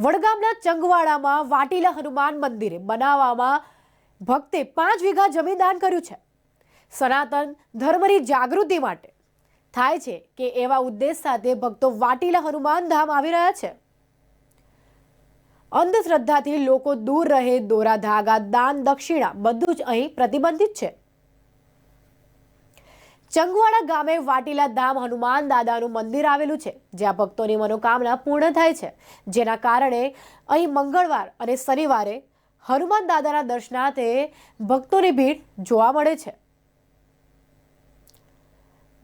વડગામના ચંગવાડામાં વાટીલા હનુમાન મંદિરે બનાવવામાં ભક્તે પાંચ વીઘા જમીન દાન કર્યું છે. સનાતન ધર્મની જાગૃતિ માટે થાય છે કે એવા ઉદ્દેશ સાથે ભક્તો વાટીલા હનુમાન ધામ આવી રહ્યા છે. અંધશ્રદ્ધાથી લોકો દૂર રહે, દોરા ધાગા, દાન, દક્ષિણા બધું જ અહીં પ્રતિબંધિત છે. ચંગવાડા ગામે વાટીલા ધામ હનુમાન દાદાનું મંદિર આવેલું છે, જ્યાં ભક્તોની મનોકામના પૂર્ણ થાય છે. જેના કારણે અહીં મંગળવાર અને શનિવારે હનુમાન દાદાના દર્શનાર્થે ભક્તોની ભીડ જોવા મળે છે.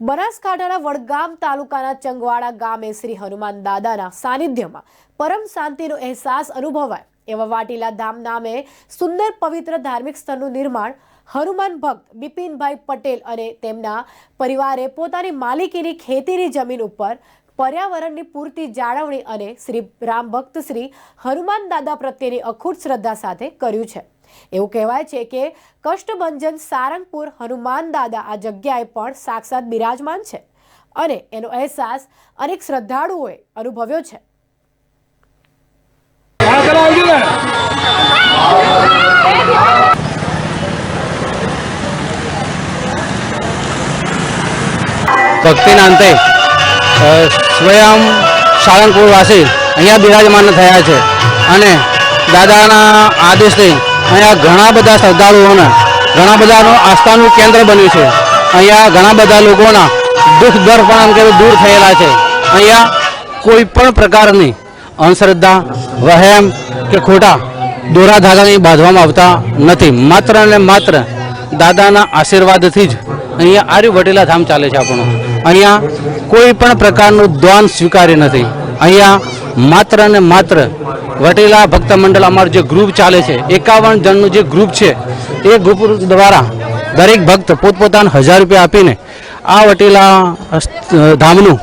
બનાસકાંઠાના વડગામ તાલુકાના ચંગવાડા ગામે શ્રી હનુમાન દાદાના સાનિધ્યમાં પરમ શાંતિનો અહેસાસ અનુભવાય. એવા વાટીલા ધામ નામે સુંદર પવિત્ર ધાર્મિક સ્થળનું નિર્માણ હનુમાન ભક્ત બિપિનભાઈ પટેલ અને તેમના પરિવારે પોતાની માલિકીની ખેતીની જમીન ઉપર પર્યાવરણની પૂરતી જાળવણી અને શ્રી રામ ભક્ત શ્રી હનુમાન દાદા પ્રત્યેની અખૂટ શ્રદ્ધા સાથે કર્યું છે. એવું કહેવાય છે કે કષ્ટભંજન સારંગપુર હનુમાન દાદા આ જગ્યાએ પણ સાક્ષાત બિરાજમાન છે અને એનો અહેસાસ અનેક શ્રદ્ધાળુઓએ અનુભવ્યો છે. ભક્તિના અંતે સ્વયં સાળંગપુરવાસી અહીંયા બિરાજમાન થયા છે. અને દાદાના આદેશથી અહીંયા ઘણા બધા શ્રદ્ધાળુઓને, ઘણા બધાનું આસ્થાનું કેન્દ્ર બન્યું છે. અહીંયા ઘણા બધા લોકોના દુઃખ દર પણ એમ કે દૂર થયેલા છે. અહીંયા કોઈ પણ પ્રકારની અંધશ્રદ્ધા, વહેમ કે ખોટા દોરા ધાગાની બાંધવામાં આવતા નથી. માત્ર ને માત્ર દાદાના આશીર્વાદથી જ અહીંયા આર્ય વટેલા ધામ ચાલે છે આપણું. અહીંયા કોઈ પણ પ્રકારનું દ્વાન સ્વીકાર્ય નથી. અહીંયા માત્ર ને માત્ર વટેલા ભક્ત મંડળ અમારું જે ગ્રુપ ચાલે છે, એકાવન જણનું જે ગ્રુપ છે, એ ગ્રુપ દ્વારા દરેક ભક્ત પોતપોતાના હજાર રૂપિયા આપીને આ વટેલા ધામનું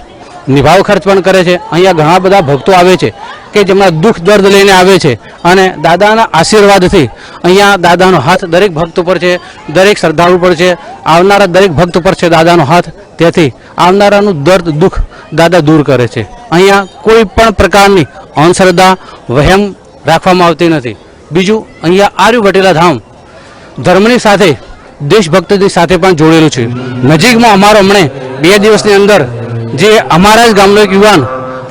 નિભાવ ખર્ચ પણ કરે છે. અહીંયા ઘણા બધા ભક્તો આવે છે કે જેમના દુઃખ દર્દ લઈને આવે છે અને દાદાના આશીર્વાદથી અહીંયા દાદાનો હાથ દરેક ભક્ત ઉપર છે, દરેક શ્રદ્ધાળુ પર છે, આવનારા દરેક ભક્ત પર છે દાદાનો હાથ. તેથી આવનારાનું દર્દ, દુઃખ દાદા દૂર કરે છે. અહીંયા કોઈ પણ પ્રકારની અંધશ્રદ્ધા વહેમ રાખવામાં આવતી નથી. બીજું, અહીંયા આર્ય વટેલા ધામ ધર્મની સાથે, દેશભક્તિની સાથે પણ જોડેલું છે. નજીકમાં અમારો હમણે બે દિવસની અંદર જે અમારા જ ગામનો એક યુવાન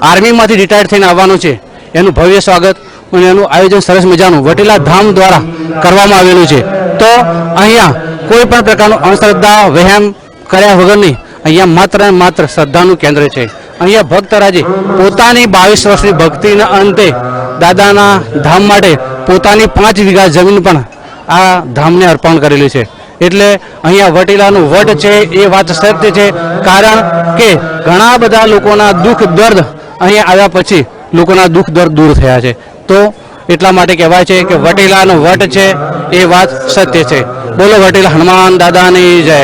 આર્મીમાંથી રિટાયર થઈને આવવાનો છે. એનું ભવ્ય સ્વાગત અને એનું આયોજન સરસ મજાનું વટેલા ધામ દ્વારા કરવામાં આવેલું છે. તો અહીંયા કોઈ પણ પ્રકારનું અંધશ્રદ્ધા વહેમ કર્યા વગરની અહીંયા માત્ર માત્ર શ્રદ્ધાનું કેન્દ્ર છે. અહીંયા ભક્તરાજે પોતાની બાવીસ વર્ષની ભક્તિના અંતે દાદાના ધામ માટે પોતાની પાંચ વીઘા જમીન પણ આ ધામને અર્પણ કરેલી છે. એટલે અહીંયા વટીલાનું વટ છે, એ વાત સત્ય છે. કારણ કે ઘણા બધા લોકોના દુઃખ દર્દ અહીંયા આવ્યા પછી લોકોના દુઃખ દર્દ દૂર થયા છે. તો એટલા માટે કહેવાય છે કે વટીલાનો વટ છે, એ વાત સત્ય છે. બોલો વટીલા હનુમાન દાદાની જય.